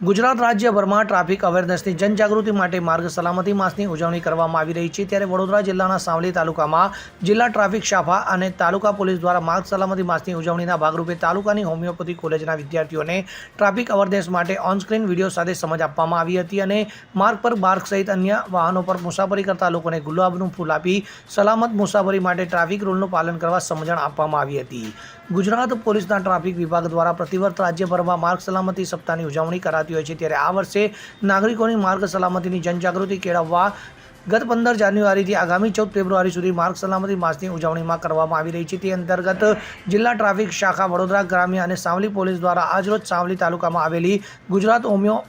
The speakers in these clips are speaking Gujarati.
ગુજરાત રાજ્યભરમાં ટ્રાફિક અવેરનેસની જનજાગૃતિ માટે માર્ગ સલામતી માસની ઉજવણી કરવામાં આવી રહી છે. ત્યારે વડોદરા જિલ્લાના સાવલી તાલુકામાં જિલ્લા ટ્રાફિક શાખા અને તાલુકા પોલીસ દ્વારા માર્ગ સલામતી માસની ઉજવણીના ભાગરૂપે તાલુકાની હોમિયોપેથી કોલેજના વિદ્યાર્થીઓને ટ્રાફિક અવેરનેસ માટે ઓનસ્ક્રીન વીડિયો સાથે સમજ આપવામાં આવી હતી અને માર્ગ પર બાર્ક સહિત અન્ય વાહનો પર મુસાફરી કરતા લોકોને ગુલાબનું ફૂલ આપી સલામત મુસાફરી માટે ટ્રાફિક રૂલનું પાલન કરવા સમજણ આપવામાં આવી હતી. ગુજરાત પોલીસના ટ્રાફિક વિભાગ દ્વારા પ્રતિવર્ત રાજ્યભરમાં માર્ગ સલામતી સપ્તાહની ઉજવણી કરાતી હોય છે. ત્યારે આ વર્ષે નાગરિકોની માર્ગ સલામતીની જનજાગૃતિ કેળવવા ગત પંદર જાન્યુઆરીથી આગામી ચૌદ ફેબ્રુઆરી સુધી માર્ગ સલામતી માસની ઉજવણીમાં કરવામાં આવી રહી છે. તે અંતર્ગત જિલ્લા ટ્રાફિક શાખા વડોદરા ગ્રામ્ય અને સાવલી પોલીસ દ્વારા આજરોજ સાવલી તાલુકામાં આવેલી ગુજરાત હોમિયો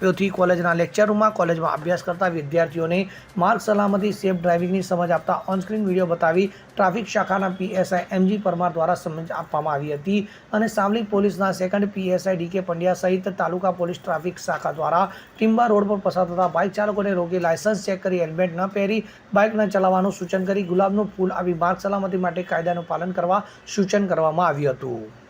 પેથી કોલેજના લેક્ચર રૂમમાં કોલેજમાં અભ્યાસ કરતા વિદ્યાર્થીઓને માર્ગ સલામતી સેફ ડ્રાઇવિંગની સમજ આપતા ઓનસ્ક્રીન વીડિયો બતાવી ટ્રાફિક શાખાના પીએસઆઈ એમજી પરમાર દ્વારા સમજ આપવામાં આવી હતી. અને સાવલી પોલીસના સેકન્ડ પીએસઆઈ ડીકે પંડ્યા સહિત તાલુકા પોલીસ ટ્રાફિક શાખા દ્વારા ટીમ્બા રોડ પર પસાર થતા બાઇક ચાલકોને રોકી લાયસન્સ ચેક કરી હેલ્મેટ ન પહેરી બાઇક ન ચલાવવાનું સૂચન કરી ગુલાબનું ફૂલ આવી માર્ગ સલામતી માટે કાયદાનું પાલન કરવા સૂચન કરવામાં આવ્યું હતું.